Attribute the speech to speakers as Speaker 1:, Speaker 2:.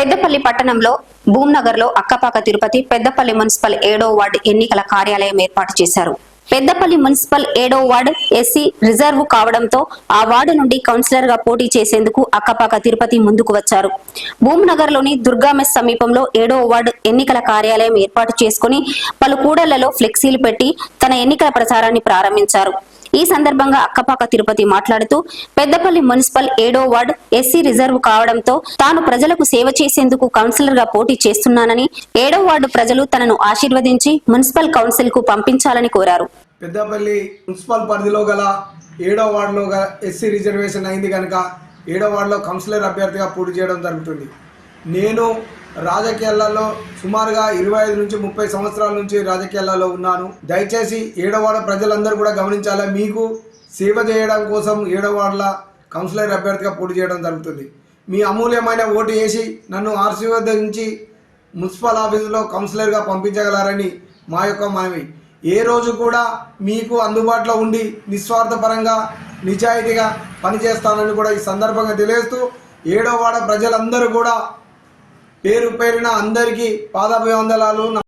Speaker 1: పెద్దపల్లి పట్టణంలో భూమ్నగర్లో అక్కపాక తిరుపతి పెద్దపల్లి మున్సిపల్ ఏడో వార్డు ఎన్నికల కార్యాలయం ఏర్పాటు చేశారు. పెద్దపల్లి మున్సిపల్ ఏడో వార్డు ఎస్సీ రిజర్వ్ కావడంతో ఆ వార్డు నుండి కౌన్సిలర్గా పోటీ చేసేందుకు అక్కపాక తిరుపతి ముందుకు వచ్చారు. భూమ్నగర్లోని దుర్గామెస్ సమీపంలో ఏడో వార్డు ఎన్నికల కార్యాలయం ఏర్పాటు చేసుకుని పలు కూడళ్ళలో ఫ్లెక్సీలు పెట్టి తన ఎన్నికల ప్రచారాన్ని ప్రారంభించారు. ఈ సందర్భంగా అక్కపాక తిరుపతి మాట్లాడుతూ పెద్దపల్లి మున్సిపల్ ఏడో వార్డ్ ఎస్సీ రిజర్వ్ కావడంతో తాను ప్రజలకు సేవ చేసేందుకు కౌన్సిలర్గా పోటీ చేస్తున్నానని ఏడో వార్డు ప్రజలు తనను ఆశీర్వదించి మున్సిపల్ కౌన్సిల్కు పంపించాలని కోరారు.
Speaker 2: పెద్దపల్లి మున్సిపల్ పరిధిలో గల ఏడో వార్డులో ఎస్సీ రిజర్వేషన్ అయింది కనుక ఏడో వార్డులో కౌన్సిలర్ అభ్యర్థిగా పోటీ చేయడం జరుగుతుంది. నేను రాజకీయాలలో సుమారుగా ఇరవై ఐదు నుంచి ముప్పై సంవత్సరాల నుంచి రాజకీయాలలో ఉన్నాను. దయచేసి ఏడవాడ ప్రజలందరూ కూడా గమనించాలి? మీకు సేవ చేయడం కోసం ఏడవాడల కౌన్సిలర్ అభ్యర్థిగా పోటీ చేయడం జరుగుతుంది. మీ అమూల్యమైన ఓటు వేసి నన్ను ఆశీర్వదించి మున్సిపల్ ఆఫీసులో కౌన్సిలర్గా పంపించగలరని మా యొక్క మనవి. ఏ రోజు కూడా మీకు అందుబాటులో ఉండి నిస్వార్థపరంగా నిజాయితీగా పనిచేస్తానని కూడా ఈ సందర్భంగా తెలియజేస్తూ ఏడో వాడ ప్రజలందరూ కూడా పేరు పేరున అందరికీ పాదాభివందనాలు.